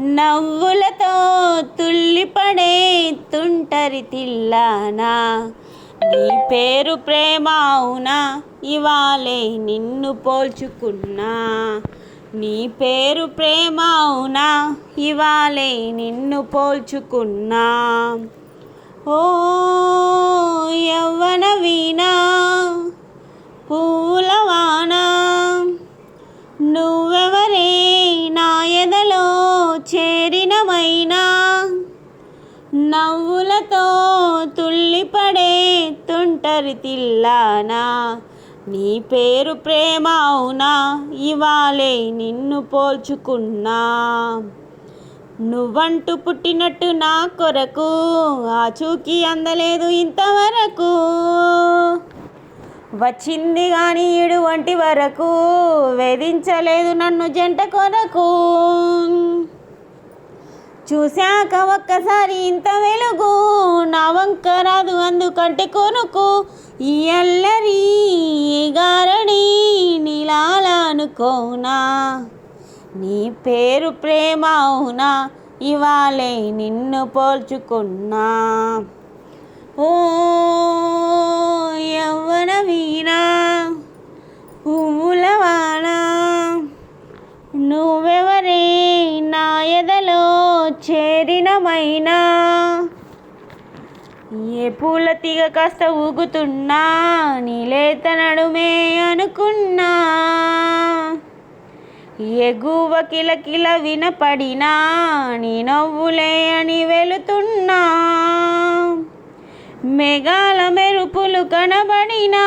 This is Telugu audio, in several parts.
నవ్వులతో తుల్లిపడే తుంటరి తిల్లానా. నీ పేరు ప్రేమ అవునా? ఇవాళే నిన్ను పోల్చుకున్నా. నీ పేరు ప్రేమ అవునా? ఇవాళే నిన్ను పోల్చుకున్నా. ఓ యవ్వన వీణా పూలవానా నువ్వు అయినా నవ్వులతో తుళ్ళిపడే తుంటరి తిల్లానా? నీ పేరు ప్రేమ అవునా? ఇవాళే నిన్ను పోల్చుకున్నా. నువ్వంటూ పుట్టినట్టు నా కొరకు ఆచూకీ అందలేదు ఇంతవరకు. వచ్చింది కానీ ఇటువంటి వరకు వేధించలేదు నన్ను జంట కొరకు. చూశాక ఒక్కసారి ఇంత వెలుగు నా వంక రాదు అందుకంటే కొనుకు. ఈ అల్లరి గారడి నీలాల అనుకోనా నీ పేరు ప్రేమ అవునా? ఇవాళే నిన్ను పోల్చుకున్నా. ఓ యవ్వన వీణా పువ్వులవాన నువ్వెవరే నా ఎదలో? చేరినమైనా? ఏ పూల తీగ కాస్త ఊగుతున్నా? నీలేత నడుమే అనుకున్నా? ఎగువ కిలకిల వినపడినా? నీ నవ్వులే అని వెళుతున్నా? మేఘాల మెరుపులు కనబడినా?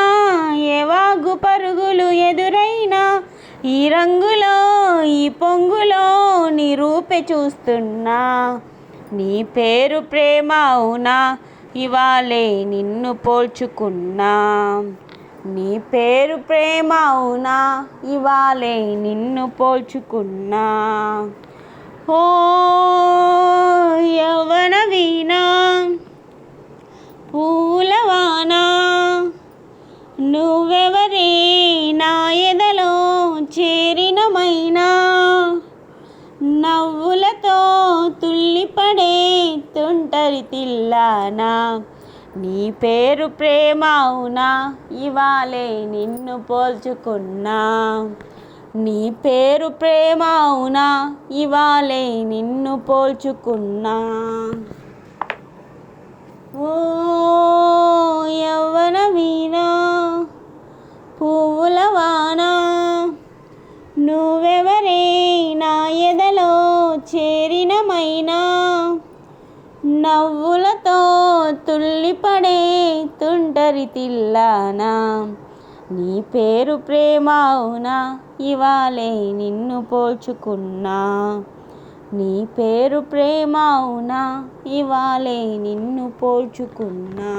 ఈ రంగులో ఈ పొంగులో నీ రూపే చూస్తున్నా. నీ పేరు ప్రేమ అవునా? ఇవాళే నిన్ను పోల్చుకున్నా. నీ పేరు ప్రేమ అవునా? ఇవాళే నిన్ను పోల్చుకున్నా. ఓ తుంటరి తిల్లానా నీ పేరు ప్రేమ అవునా ఇవాళే నిన్ను పోల్చుకున్నా. నీ పేరు ప్రేమ అవునా ఇవాళే నిన్ను పోల్చుకున్నా. ఓ నవ్వులతో తుల్లిపడే తుంటరి తిల్లానా. నీ పేరు ప్రేమ అవునా? ఇవాళే నిన్ను పోల్చుకున్నా. నీ పేరు ప్రేమ అవునా? ఇవాళే నిన్ను పోల్చుకున్నా.